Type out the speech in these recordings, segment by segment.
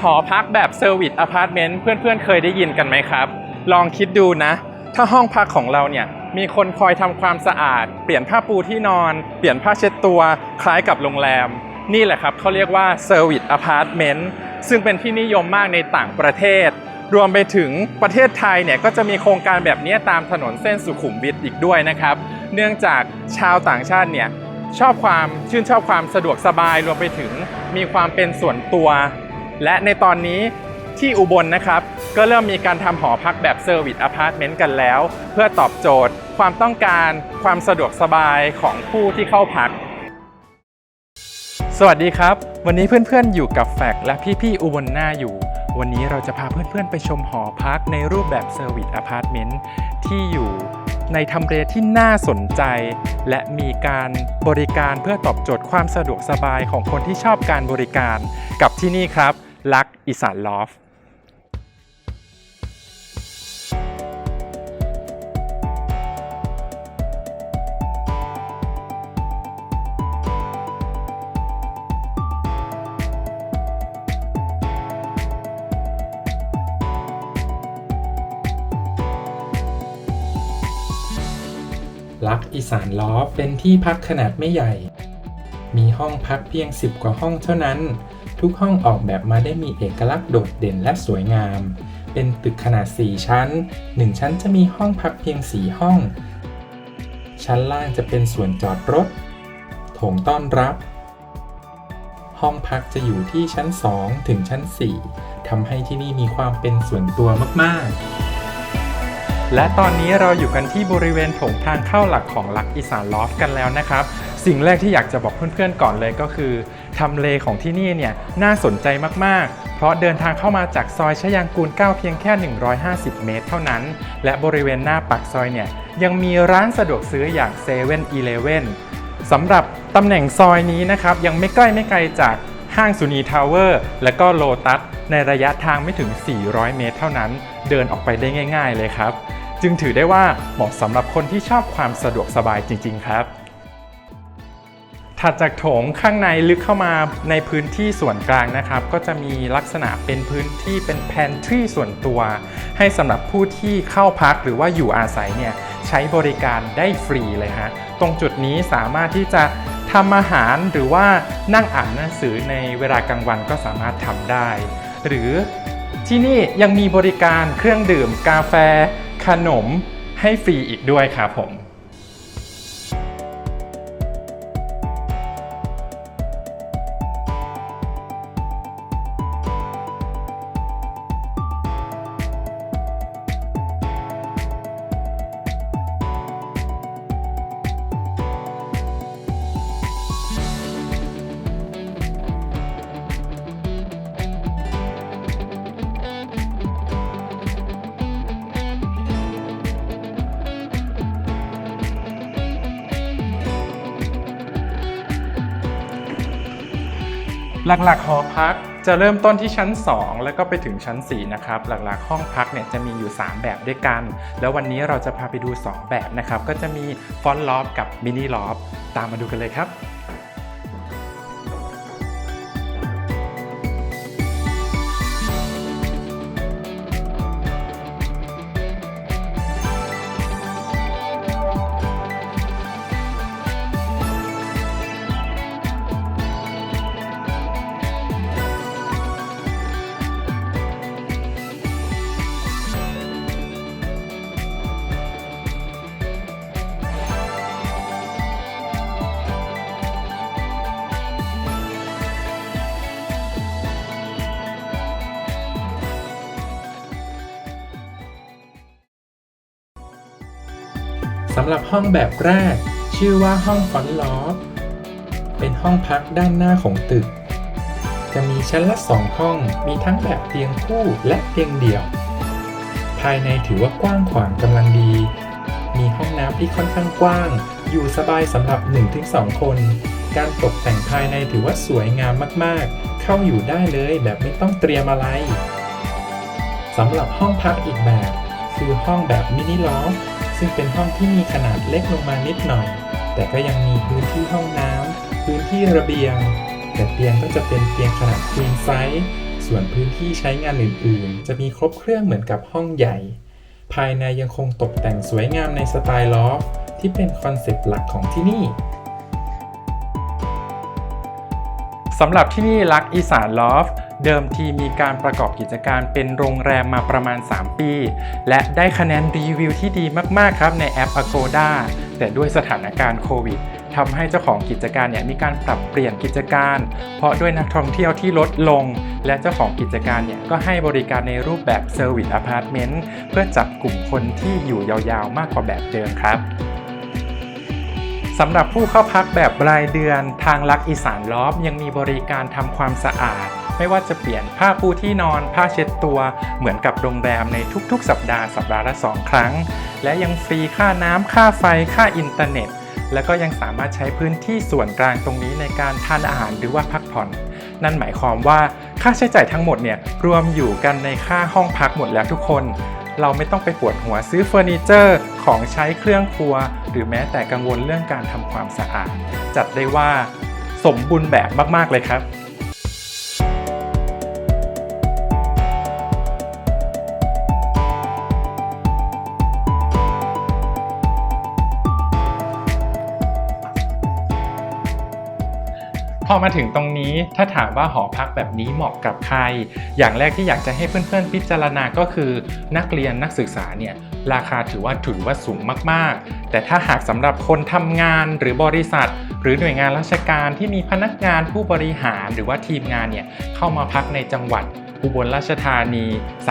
หอพักแบบเซอร์วิสอพาร์ตเมนต์เพื่อนๆเคยได้ยินกันไหมครับ ลองคิดดูนะ ถ้าห้องพักของเราเนี่ยมีคนคอยทำความสะอาด เปลี่ยนผ้าปูที่นอน เปลี่ยนผ้าเช็ดตัว คล้ายกับโรงแรม นี่แหละครับเขาเรียกว่าเซอร์วิสอพาร์ตเมนต์ซึ่งเป็นที่นิยมมากในต่างประเทศ รวมไปถึงประเทศไทยเนี่ยก็จะมีโครงการแบบนี้ตามถนนเส้นสุขุมวิทอีกด้วยนะครับ เนื่องจากชาวต่างชาติเนี่ยชอบความชื่นชอบความสะดวกสบายรวมไปถึงมีความเป็นส่วนตัว และในตอนนี้ที่อุบลนะครับ ก็เริ่มมีการทำหอพักแบบเซอร์วิสอพาร์ตเมนต์กันแล้ว เพื่อตอบโจทย์ ความต้องการความสะดวกสบายของผู้ที่เข้าพัก สวัสดีครับ วันนี้เพื่อนๆอยู่กับแฟกและพี่ๆอุบลหน้าอยู่ วันนี้เราจะพาเพื่อนๆไปชมหอพักในรูปแบบเซอร์วิสอพาร์ตเมนต์ที่อยู่ในทำเลที่น่าสนใจ และมีการบริการเพื่อตอบโจทย์ความสะดวกสบายของคนที่ชอบการบริการกับที่นี่ครับ ลักอีสานลอฟลักอีสานล้อเป็นที่พักขนาดไม่ใหญ่ มีห้องพักเพียง 10 กว่าห้องเท่านั้น ทุกห้องออกแบบมาได้มีเอกลักษณ์โดดเด่นและสวยงาม เป็นตึกขนาด 4 ชั้น 1 ชั้นจะมีห้องพักเพียง 4 ห้อง ชั้นล่างจะเป็นส่วนจอดรถ โถงต้อนรับ ห้องพักจะอยู่ที่ชั้น 2 ถึงชั้น 4 ทำให้ที่นี่มีความเป็นส่วนตัวมาก ๆและตอนนี้เราอยู่กันที่บริเวณโถงทางเข้าหลักของลักอีสานลอฟกันแล้วนะครับ สิ่งแรกที่อยากจะบอกเพื่อนๆก่อนเลยก็คือทำเลของที่นี่เนี่ยน่าสนใจมากๆ เพราะเดินทางเข้ามาจากซอยชยางกูล 9 เพียงแค่ 150 เมตรเท่านั้น และบริเวณหน้าปากซอยเนี่ยยังมีร้านสะดวกซื้ออย่าง7 e เ e ่ e อสำหรับตำแหน่งซอยนี้นะครับ ยังไม่ใกล้ไม่ไกลจากห้างสุนีทาวเวอร์และก็โลตัสในระยะทางไม่ถึง 400 เมตรเท่านั้น เดินออกไปได้ง่าย ๆ เลยครับ จึงถือได้ว่าเหมาะสำหรับคนที่ชอบความสะดวกสบายจริง ๆ ครับ ถัดจากโถงข้างในลึกเข้ามาในพื้นที่ส่วนกลางนะครับ ก็จะมีลักษณะเป็นพื้นที่เป็นแพนทรีส่วนตัว ให้สำหรับผู้ที่เข้าพักหรือว่าอยู่อาศัยเนี่ยใช้บริการได้ฟรีเลยฮะตรงจุดนี้สามารถที่จะทำอาหารหรือว่านั่งอ่านหนังสือในเวลากลางวันก็สามารถทำได้ หรือที่นี่ยังมีบริการเครื่องดื่มกาแฟ ขนมให้ฟรีอีกด้วยครับผม หลักๆหอพักจะเริ่มต้นที่ชั้น 2 แล้วก็ไปถึงชั้น 4 นะครับ หลักๆห้องพักเนี่ยจะมีอยู่ 3 แบบด้วยกัน แล้ววันนี้เราจะพาไปดู 2 แบบนะครับ ก็จะมีฟอนต์ลอฟกับมินิลอฟตามมาดูกันเลยครับ สำหรับห้องแบบแรก ชื่อว่าห้องฟอนต์ลอฟเป็นห้องพักด้านหน้าของตึก จะมีชั้นละสองห้องมีทั้งแบบเตียงคู่และเตียงเดี่ยว ภายในถือว่ากว้างขวางกำลังดี มีห้องน้ำที่ค่อนข้างกว้าง อยู่สบายสำหรับ 1-2 คน การตกแต่งภายในถือว่าสวยงามมากๆ เข้าอยู่ได้เลยแบบไม่ต้องเตรียมอะไรสำหรับห้องพักอีกแบบ คือห้องแบบมินิลอฟ ซึ่งเป็นห้องที่มีขนาดเล็กลงมานิดหน่อย แต่ก็ยังมีพื้นที่ห้องน้ำพื้นที่ระเบียง แต่เตียงก็จะเป็นเตียงขนาด queen size ส่วนพื้นที่ใช้งานอื่นๆ จะมีครบเครื่องเหมือนกับห้องใหญ่ ภายในยังคงตกแต่งสวยงามในสไตล์ลอฟต์ที่เป็นคอนเซปต์หลักของที่นี่ สำหรับที่นี่ลักอีสานลอฟเดิมทีมีการประกอบกิจการเป็นโรงแรมมาประมาณ 3 ปี และได้คะแนนรีวิวที่ดีมาก ๆ ครับในแอป Agoda แต่ด้วยสถานการณ์โควิดทำให้เจ้าของกิจการเนี่ยมีการปรับเปลี่ยนกิจการ เพราะด้วยนักท่องเที่ยวที่ลดลง และเจ้าของกิจการเนี่ยก็ให้บริการในรูปแบบเซอร์วิสอพาร์ตเมนต์เพื่อจับกลุ่มคนที่อยู่ยาวๆ มากกว่าแบบเดิมครับ สำหรับผู้เข้าพักแบบรายเดือน ทางลักอีสานลอฟยังมีบริการทำความสะอาด ไม่ว่าจะเปลี่ยนผ้าปูที่นอน ผ้าเช็ดตัว เหมือนกับโรงแรมในทุกๆ สัปดาห์สัปดาห์ละสองครั้ง และยังฟรีค่าน้ำค่าไฟค่าอินเทอร์เน็ต แล้วก็ยังสามารถใช้พื้นที่ส่วนกลางตรงนี้ในการทานอาหารหรือว่าพักผ่อน นั่นหมายความว่าค่าใช้จ่ายทั้งหมดเนี่ยรวมอยู่กันในค่าห้องพักหมดแล้วทุกคน เราไม่ต้องไปปวดหัวซื้อเฟอร์นิเจอร์ ของใช้เครื่องครัว หรือแม้แต่กังวลเรื่องการทำความสะอาด จัดได้ว่าสมบูรณ์แบบมาก ๆ เลยครับ พอมาถึงตรงนี้ถ้าถามว่าหอพักแบบนี้เหมาะกับใคร อย่างแรกที่อยากจะให้เพื่อนๆ พิจารณาก็คือ นักเรียนนักศึกษาเนี่ยราคาถือว่าถือว่าสูงมากๆ แต่ถ้าหากสำหรับคนทำงานหรือบริษัท หรือหน่วยงานราชการที่มีพนักงานผู้บริหารหรือว่าทีมงานเนี่ยเข้ามาพักในจังหวัด อุบลราชธานี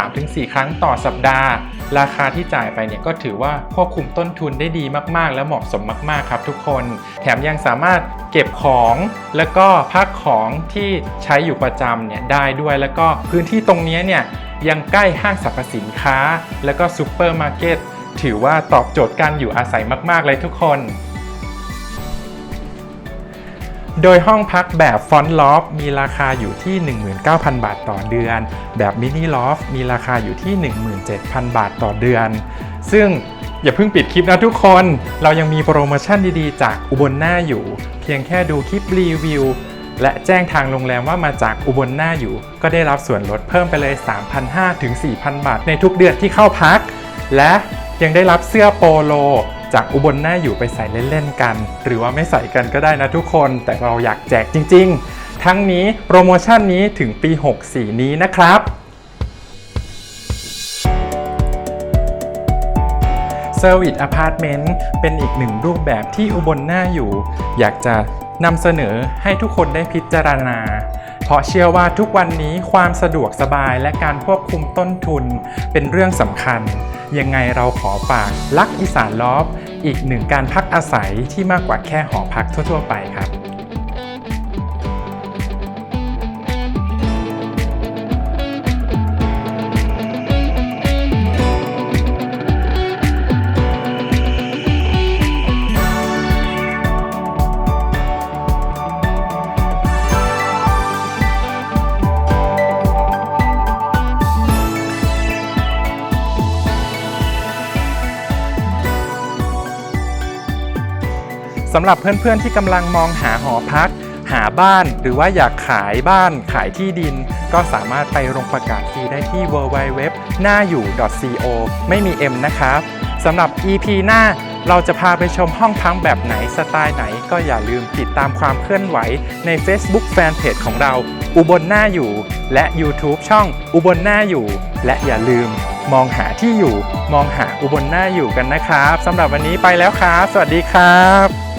3-4 ครั้งต่อสัปดาห์ ราคาที่จ่ายไปเนี่ยก็ถือว่าควบคุมต้นทุนได้ดีมากๆ และเหมาะสมมากๆครับทุกคน แถมยังสามารถเก็บของแล้วก็พักของที่ใช้อยู่ประจำเนี่ยได้ด้วยแล้วก็พื้นที่ตรงนี้เนี่ยยังใกล้ห้างสรรพสินค้า แล้วก็ซูเปอร์มาร์เก็ตถือว่าตอบโจทย์การอยู่อาศัยมาก ๆ เลยทุกคน โดยห้องพักแบบฟอนต์ลอฟมีราคาอยู่ที่ 19,000 บาทต่อเดือน แบบมินิลอฟมีราคาอยู่ที่ 17,000 บาทต่อเดือน ซึ่งอย่าเพิ่งปิดคลิปนะทุกคน เรายังมีโปรโมชั่นดีๆ จากอุบลหน้าอยู่ เพียงแค่ดูคลิปรีวิว และแจ้งทางโรงแรมว่ามาจากอุบลหน้าอยู่ ก็ได้รับส่วนลดเพิ่มไปเลย 3,500ถึง4,000 บาทในทุกเดือนที่เข้าพัก และยังได้รับเสื้อโปโล จากอุบลหน้าอยู่ไปใส่เล่นๆกัน หรือว่าไม่ใส่กันก็ได้นะทุกคน แต่เราอยากแจกจริง ๆ ทั้งนี้โปรโมชั่นนี้ถึงปี 64 นี้นะครับ Service Apartment เป็นอีกหนึ่งรูปแบบที่อุบลหน้าอยู่ อยากจะนำเสนอให้ทุกคนได้พิจารณา เพราะเชื่อว่าทุกวันนี้ความสะดวกสบายและการควบคุมต้นทุนเป็นเรื่องสำคัญ ยังไงเราขอฝากลักอีสานลอฟอีกหนึ่งการพักอาศัยที่มากกว่าแค่หอพักทั่ว ๆ ไปครับ สำหรับเพื่อนๆที่กำลังมองหาหอพัก หาบ้าน หรือว่าอยากขายบ้าน ขายที่ดิน ก็สามารถไปลงประกาศฟรีได้ที่ www หน้าอยู่ .co ไม่มี M นะครับสำหรับ EP หน้าเราจะพาไปชมห้องพักแบบไหนสไตล์ไหน ก็อย่าลืมติดตามความเคลื่อนไหวใน Facebook Fanpage ของเรา อุบลหน้าอยู่ และ YouTube ช่องอุบลหน้าอยู่ และอย่าลืม มองหาที่อยู่ มองหาอุบลหน้าอยู่กันนะครับสำหรับวันนี้ไปแล้วครับ สวัสดีครับ